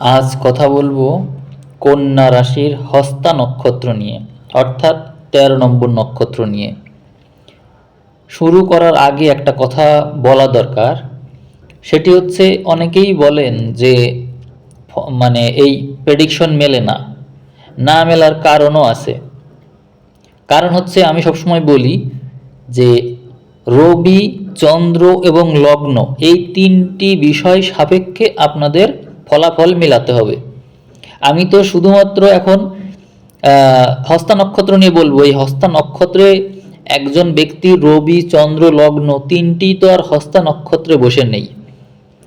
আজ কথা বলব কন্যা রাশির হস্তা নক্ষত্র নিয়ে, অর্থাৎ তেরো নম্বর নক্ষত্র নিয়ে। শুরু করার আগে একটা কথা বলা দরকার, সেটি হচ্ছে অনেকেই বলেন যে মানে এই প্রেডিকশন মেলে না না মেলার কারণও আছে। কারণ হচ্ছে আমি সবসময় বলি যে, রবি, চন্দ্র এবং লগ্ন এই তিনটি বিষয় সাপেক্ষে আপনাদের ফলাফল মেলাতে হবে। আমি তো শুধুমাত্র এখন হস্তা নক্ষত্র নিয়ে বলব। এই হস্তা নক্ষত্রে একজন ব্যক্তি রবি, চন্দ্র, লগ্ন, তিনটি তো আর হস্তা নক্ষত্রে বসে নেই।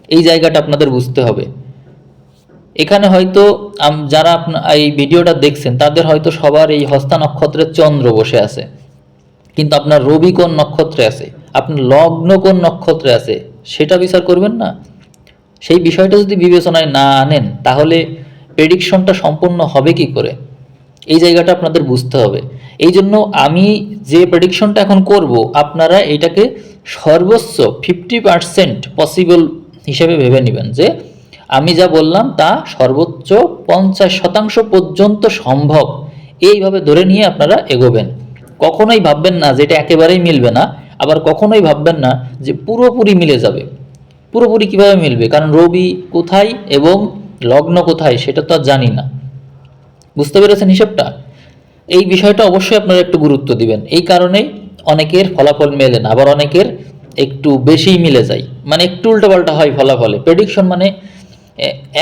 এই জায়গাটা আপনাদের বুঝতে হবে। এখানে হয়তো যারা এই ভিডিওটা দেখছেন, তাদের হয়তো সবার এই হস্তা নক্ষত্রের চন্দ্র বসে আছে। কিন্তু আপনার রবি কোন নক্ষত্রে আছে? আপনার লগ্ন কোন নক্ষত্রে আছে? সেটা বিচার করবেন না? সেই বিষয়টা যদি বিবেচনায় না আনেন, তাহলে প্রেডিকশনটা সম্পূর্ণ হবে কি করে? এই জায়গাটা আপনাদের বুঝতে হবে। এই জন্য আমি যে প্রেডিকশনটা এখন করব, আপনারা এটাকে সর্বোচ্চ ফিফটি পার্সেন্ট পসিবল হিসেবে ভেবে নেবেন যে, আমি যা বললাম তা সর্বোচ্চ পঞ্চাশ শতাংশ পর্যন্ত সম্ভব। এইভাবে ধরে নিয়ে আপনারা এগোবেন। কখনোই ভাববেন না যে এটা একেবারেই মিলবে না, আবার কখনোই ভাববেন না যে পুরোপুরি মিলে যাবে। পুরোপুরি কীভাবে মিলবে? কারণ রবি কোথায় এবং লগ্ন কোথায় সেটা তো আর জানি না। বুঝতে পেরেছেন হিসেবটা? এই বিষয়টা অবশ্যই আপনারা একটু গুরুত্ব দিবেন। এই কারণেই অনেকের ফলাফল মেলে না, আবার অনেকের একটু বেশিই মিলে যায়। মানে একটু উল্টোপাল্টা হয় ফলাফলে। প্রেডিকশন মানে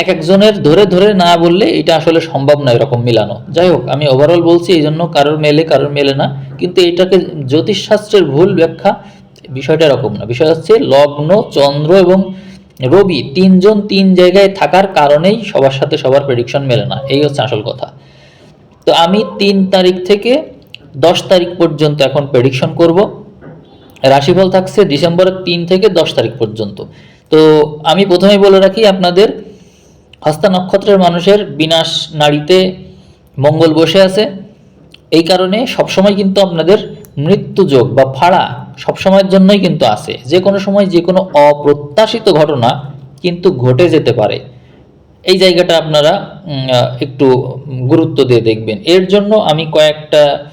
এক একজনের ধরে ধরে না বললে এটা আসলে সম্ভব নয় এরকম মিলানো। যাই হোক, আমি ওভারঅল বলছি এই জন্য কারোর মেলে কারোর মেলে না। কিন্তু এটাকে জ্যোতিষশাস্ত্রের ভুল ব্যাখ্যা বিষয়টা এরকম না। বিষয় হচ্ছে লগ্ন, চন্দ্র এবং রবি তিনজন তিন জায়গায় থাকার কারণেই সবার সাথে সবার প্রেডিকশন মেলে না। এই হচ্ছে আসল কথা। তো আমি তিন তারিখ থেকে দশ তারিখ পর্যন্ত এখন প্রেডিকশন করব। রাশিফল থাকছে ডিসেম্বরের তিন থেকে দশ তারিখ পর্যন্ত। তো আমি প্রথমেই বলে রাখি আপনাদের, হস্তা নক্ষত্রের মানুষের বিনাশ নাড়িতে মঙ্গল বসে আছে। এই কারণে সবসময় কিন্তু আপনাদের মৃত্যুযোগ বা ফাড়া সবসময়ের জন্যই কিন্তু আছে। যে কোনো সময় যে কোনো অপ্রত্যাশিত ঘটনা কিন্তু ঘটে যেতে পারে। এই জায়গাটা আপনারা একটু গুরুত্ব দিয়ে দেখবেন। এর জন্য আমি কয়েকটা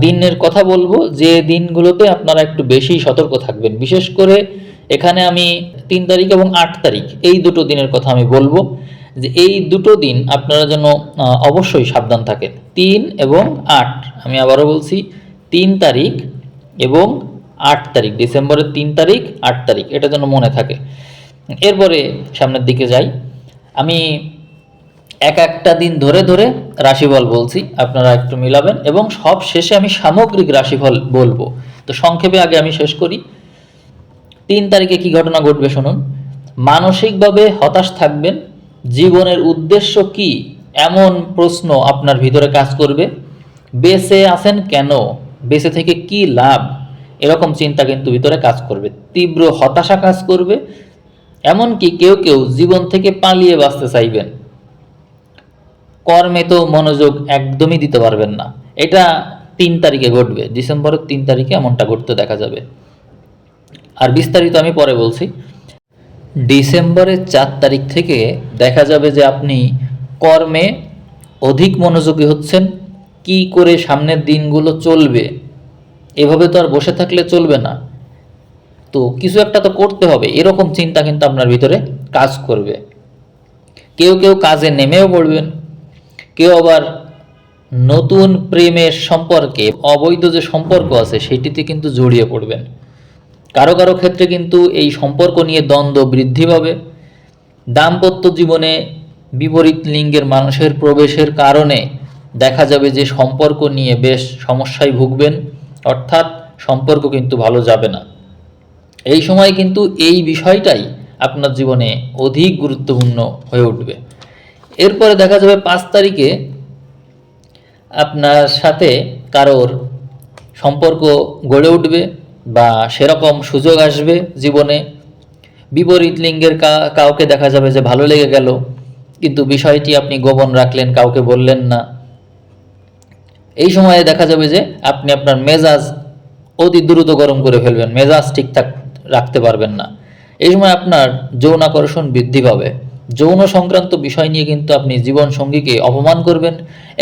দিনের কথা বলব। যে দিনগুলোতে আপনারা একটু বেশি সতর্ক থাকবেন। বিশেষ করে এখানে আমি তিন তারিখ এবং আট তারিখ এই দুটো দিনের কথা আমি বলব। যে এই দুটো দিন আপনারা যেন অবশ্যই সাবধান থাকেন। তিন এবং আট, আমি আবারও বলছি, তিন তারিখ এবং আট তারিখ, ডিসেম্বরের তিন তারিখ, আট তারিখ, এটা যেন মনে থাকে। এরপরে সামনের দিকে যাই। আমি এক একটা দিন ধরে ধরে রাশিফল বলছি, আপনারা একটু মিলাবেন এবং সব শেষে আমি সামগ্রিক রাশিফল বলব। তো সংক্ষেপে আগে আমি শেষ করি। তিন তারিখে কি ঘটনা ঘটবে শুনুন। মানসিকভাবে হতাশ থাকবেন। জীবনের উদ্দেশ্য কি? এমন প্রশ্ন আপনার ভিতরে কাজ করবে। বেঁচে আছেন কেন? বেঁচে থেকে কি লাভ? এরকম চিন্তা কিন্তু ভিতরে কাজ করবে, তীব্র হতাশা কাজ করবে, এমনকি কেউ কেউ জীবন থেকে পালিয়ে বাঁচতে চাইবেন। কর্মে তো মনোযোগ একদমই দিতে পারবেন না। এটা তিন তারিখে ঘটবে, ডিসেম্বরের তিন তারিখে এমনটা ঘটতে দেখা যাবে। আর বিস্তারিত আমি পরে বলছি। ডিসেম্বরের চার তারিখ থেকে দেখা যাবে যে আপনি কর্মে অধিক মনোযোগী হচ্ছেন, কি করে সামনের দিনগুলো চলবে এভাবে তো আর বসে থাকলে চলবে না। তো কিছু একটা তো করতে হবে, এরকম চিন্তা কিন্তু আপনার ভিতরে কাজ করবে। কেউ কেউ কাজে নেমেও পড়বেন, কেউ আবার নতুন প্রেমের সম্পর্কে অবৈধ যে সম্পর্ক আছে সেটিতে কিন্তু জড়িয়ে পড়বেন। কারও কারও ক্ষেত্রে কিন্তু এই সম্পর্ক নিয়ে দ্বন্দ্ব বৃদ্ধি পাবে। দাম্পত্য জীবনে বিপরীত লিঙ্গের মানুষের প্রবেশের কারণে দেখা যাবে যে সম্পর্ক নিয়ে বেশ সমস্যায় ভুগবেন। অর্থাৎ সম্পর্ক কিন্তু ভালো যাবে না। এই সময় কিন্তু এই বিষয়টাই আপনার জীবনে অধিক গুরুত্বপূর্ণ হয়ে উঠবে। এরপরে দেখা যাবে পাঁচ তারিখে আপনার সাথে কারোর সম্পর্ক গড়ে উঠবে বা সেরকম সুযোগ আসবে জীবনে। বিপরীত লিঙ্গের কাউকে দেখা যাবে যে ভালো লেগে গেল, কিন্তু বিষয়টি আপনি গোপন রাখলেন, কাউকে বললেন না। এই সময়ে দেখা যাবে যে আপনি আপনার মেজাজ অতি দ্রুত গরম করে ফেলবেন, মেজাজ ঠিকঠাক রাখতে পারবেন না। এই সময় আপনার যৌন আকর্ষণ বৃদ্ধি পাবে। যৌন সংক্রান্ত বিষয় নিয়ে কিন্তু আপনি জীবন সঙ্গীকে অপমান করবেন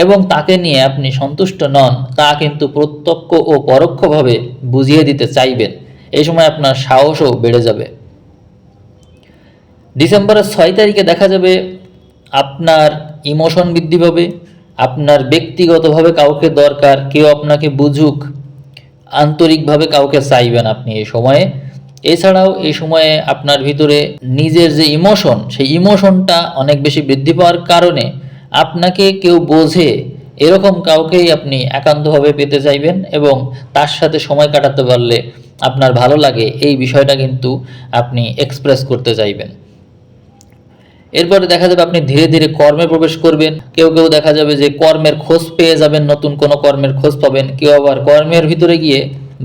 এবং তাকে নিয়ে আপনি সন্তুষ্ট নন, তা কিন্তু প্রত্যক্ষ ও পরোক্ষভাবে বুঝিয়ে দিতে চাইবেন। এই সময় আপনার সাহসও বেড়ে যাবে। ডিসেম্বরের ছয় তারিখে দেখা যাবে আপনার ইমোশন বৃদ্ধি পাবে আপনার ব্যক্তিগতভাবে কাউকে দরকার, কেউ আপনাকে বুঝুক, আন্তরিকভাবে কাউকে চাইবেন আপনি এই সময়ে। এছাড়াও এই সময়ে আপনার ভিতরে নিজের যে ইমোশন সেই ইমোশনটা অনেক বেশি বৃদ্ধি পাওয়ার কারণে আপনাকে কেউ বোঝে, এরকম কাউকেই আপনি একান্তভাবে পেতে চাইবেন এবং তার সাথে সময় কাটাতে পারলে আপনার ভালো লাগে, এই বিষয়টা কিন্তু আপনি এক্সপ্রেস করতে চাইবেন। এরপরে দেখা যাবে আপনি ধীরে ধীরে কর্মে প্রবেশ করবেন। কেউ কেউ দেখা যাবে যে কর্মের খোঁজ পেয়ে যাবেন, নতুন কোনো কর্মের খোঁজ পাবেন। কেউ আবার কর্মের ভিতরে গিয়ে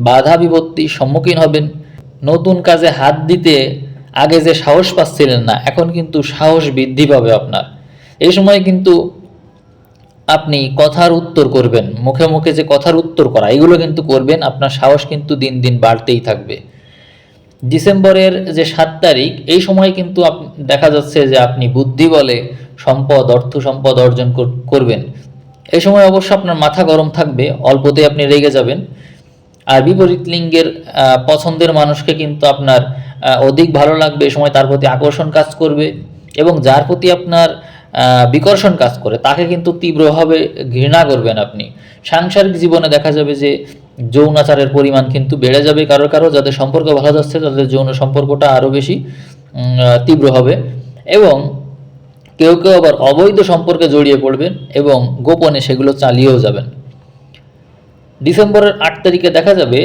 বাধা বিপত্তির সম্মুখীন হবেন। নতুন কাজে হাত দিতে আগে যে সাহস পাচ্ছিলেন না, এখন কিন্তু সাহস বৃদ্ধি পাবে আপনার। এই সময় কিন্তু আপনি কথার উত্তর করবেন। মুখে মুখে যে কথার উত্তর করা, এগুলো কিন্তু করবেন। আপনার সাহস কিন্তু দিন দিন বাড়তেই থাকবে। ডিসেম্বরের যে সাত তারিখ, এই সময় কিন্তু দেখা যাচ্ছে যে আপনি বুদ্ধি বলে সম্পদ, অর্থ সম্পদ অর্জন কর- করবেন। এই সময় অবশ্য আপনার মাথা গরম থাকবে অল্পতে আপনি রেগে যাবেন। আর বিপরীত লিঙ্গের পছন্দের মানুষকে কিন্তু আপনার অধিক ভালো লাগবে এই সময় তার প্রতি আকর্ষণ কাজ করবে। এবং যার প্রতি আপনার বিকর্ষণ কাজ করে, তাকে কিন্তু তীব্রভাবে ঘৃণা করবেন আপনি। সাংসারিক জীবনে দেখা যাবে যে যৌনাচারের পরিমাণ কিন্তু বেড়ে যাবে কারও কারও যাদের সম্পর্ক ভালো যাচ্ছে, তাদের যৌন সম্পর্কটা আরও বেশি তীব্র হবে। এবং কেউ কেউ আবার অবৈধ সম্পর্কে জড়িয়ে পড়বেন এবং গোপনে সেগুলো চালিয়েও যাবেন। ডিসেম্বরের আট তারিখে দেখা যাবে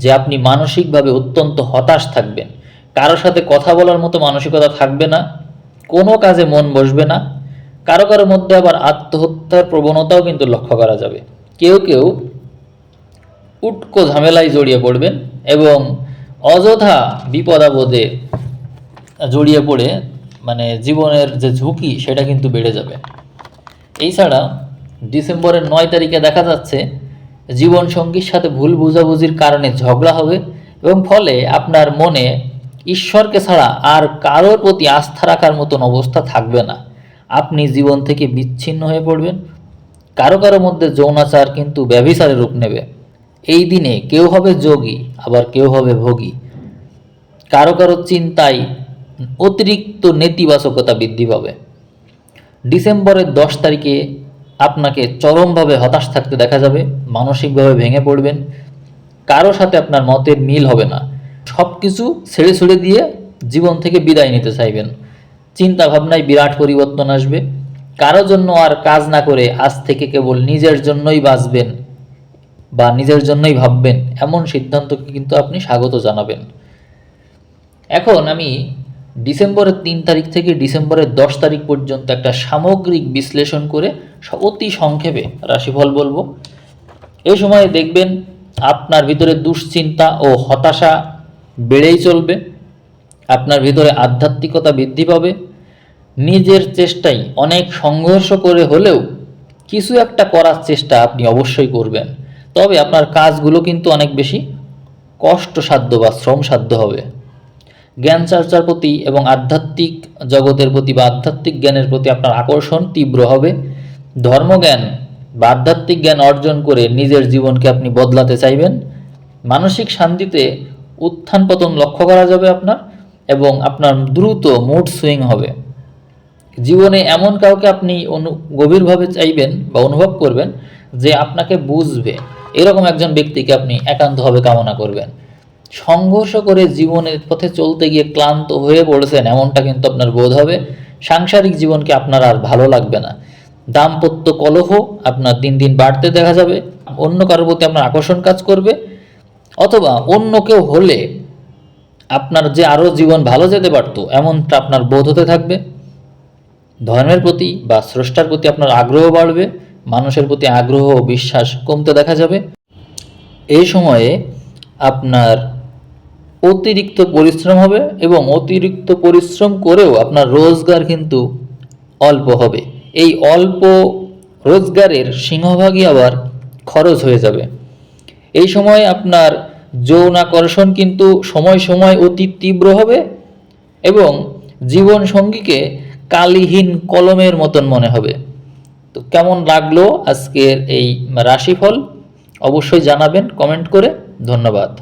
যে আপনি মানসিকভাবে অত্যন্ত হতাশ থাকবেন। কারোর সাথে কথা বলার মতো মানসিকতা থাকবে না, কোনো কাজে মন বসবে না কারও কারও মধ্যে আবার আত্মহত্যার প্রবণতাও কিন্তু লক্ষ্য করা যাবে। কেউ কেউ উটকো ঝামেলায় জড়িয়ে পড়বেন এবং অযথা বিপদাবদে জড়িয়ে পড়ে মানে জীবনের যে ঝুঁকি সেটা কিন্তু বেড়ে যাবে। এছাড়া ডিসেম্বরের নয় তারিখে দেখা যাচ্ছে জীবন সঙ্গীর সাথে ভুল বোঝাবুঝির কারণে ঝগড়া হবে এবং ফলে আপনার মনে ঈশ্বরকে ছাড়া আর কারোর প্রতি আস্থা রাখার মতন অবস্থা থাকবে না। আপনি জীবন থেকে বিচ্ছিন্ন হয়ে পড়বেন। কারও কারও মধ্যে যৌনাচার কিন্তু ব্যভিচারের রূপ নেবে। এই দিনে কেউ হবে যোগী, আবার কেউ হবে ভোগী। কারও কারও চিন্তায় অতিরিক্ত নেতিবাচকতা বৃদ্ধি পাবে। ডিসেম্বরের দশ তারিখে আপনাকে চরমভাবে হতাশ থাকতে দেখা যাবে, মানসিকভাবে ভেঙে পড়বেন। কারও সাথে আপনার মতের মিল হবে না। সব কিছু ছেড়ে ছুড়ে দিয়ে জীবন থেকে বিদায় নিতে চাইবেন। চিন্তা ভাবনায় বিরাট পরিবর্তন আসবে। কারও জন্য আর কাজ না করে আজ থেকে কেবল নিজের জন্যই বাঁচবেন বা নিজের জন্যই ভাববেন, এমন সিদ্ধান্তকে কিন্তু আপনি স্বাগত জানাবেন। এখন আমি ডিসেম্বরের তিন তারিখ থেকে ডিসেম্বরের দশ তারিখ পর্যন্ত একটা সামগ্রিক বিশ্লেষণ করে অতি সংক্ষেপে রাশিফল বলব। এই সময় দেখবেন আপনার ভিতরে দুশ্চিন্তা ও হতাশা বেড়েই চলবে। আপনার ভিতরে আধ্যাত্মিকতা বৃদ্ধি পাবে। নিজের চেষ্টাই অনেক সংঘর্ষ করে হলেও কিছু একটা করার চেষ্টা আপনি অবশ্যই করবেন। তবে আপনার কাজগুলো কিন্তু অনেক বেশি কষ্টসাধ্য বা শ্রমসাধ্য হবে। জ্ঞান চর্চার প্রতি এবং আধ্যাত্মিক জগতের প্রতি বা আধ্যাত্মিক জ্ঞানের প্রতি আপনার আকর্ষণ তীব্র হবে। ধর্মজ্ঞান বা আধ্যাত্মিক জ্ঞান অর্জন করে নিজের জীবনকে আপনি বদলাতে চাইবেন। মানসিক শান্তিতে উত্থান পতন লক্ষ্য করা যাবে আপনার এবং আপনার দ্রুত মুড সুইং হবে। জীবনে এমন কাউকে আপনি অনু, গভীরভাবে চাইবেন বা অনুভব করবেন যে আপনাকে বুঝবে। এরকম একজন ব্যক্তিকে আপনি একান্তভাবে কামনা করবেন। সংঘর্ষ করে জীবনের পথে চলতে গিয়ে ক্লান্ত হয়ে পড়েছেন এমনটা কিন্তু আপনার বোধ হবে। সাংসারিক জীবনকে আপনার আর ভালো লাগবে না। দাম্পত্য কলহ আপনার দিন দিন বাড়তে দেখা যাবে। অন্য কারোর প্রতি আপনার আকর্ষণ কাজ করবে। অথবা অন্য কেউ হলে আপনার যে আরও জীবন ভালো যেতে পারতো, এমনটা আপনার বোধ হতে থাকবে। ধর্মের প্রতি বা স্রষ্টার প্রতি আপনার আগ্রহ বাড়বে, মানুষের প্রতি আগ্রহ ও বিশ্বাস কমতে দেখা যাবে। এই সময়ে আপনার অতিরিক্ত পরিশ্রম হবে এবং অতিরিক্ত পরিশ্রম করেও আপনার রোজগার কিন্তু অল্প হবে। এই অল্প রোজগারের সিংহভাগই আবার খরচ হয়ে যাবে। এই সময় আপনার যৌন আকর্ষণ কিন্তু সময় সময় অতি তীব্র হবে এবং জীবন সঙ্গীকে কালিহীন কলমের মতন মনে হবে। তো কেমন লাগল আজকের এই রাশিফল? অবশ্যই জানাবেন, কমেন্ট করে। ধন্যবাদ।